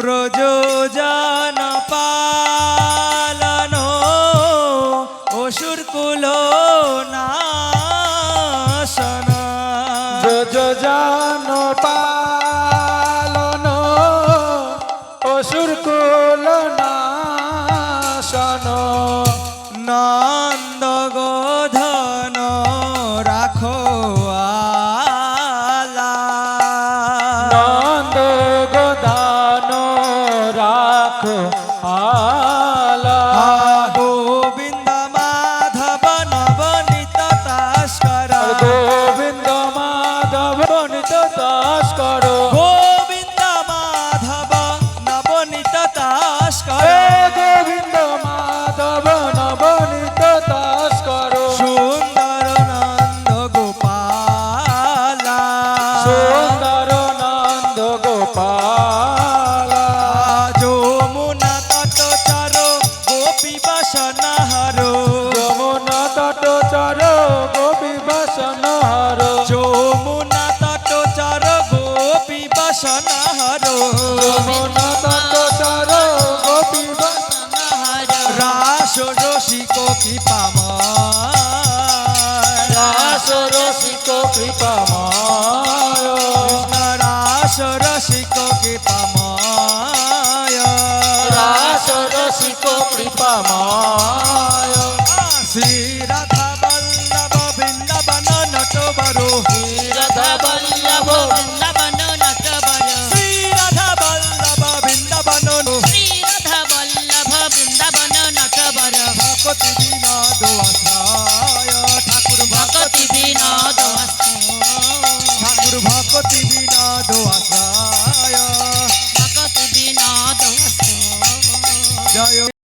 ব্রজ জন পালন অসুর কুল নাশন যোজন পালন অসুর কুল নাশন নন্দ রাখ আলা গোবিন্দ মাধব নবনীত তাস্কর গোবিন্দ মাধব বনিত দাস করো। গোবিন্দ মাধব নবনীত তাস্কর হে গোবিন্দ মাধব নবনিত দাস করো। সুন্দর নন্দ গোপালা। সুন্দর নন্দ গোপাল। রসিক কি পাম রাস রসিক কৃপাময় রাস রসিক কি পাম রাস রসিক কৃপাময় শ্রী রাধা বল্লভ বৃন্দাবন নটবরো রাধা ঠাকুর ভকতি বিনোদ আশ্রয়। ভকতি বিনোদ জয়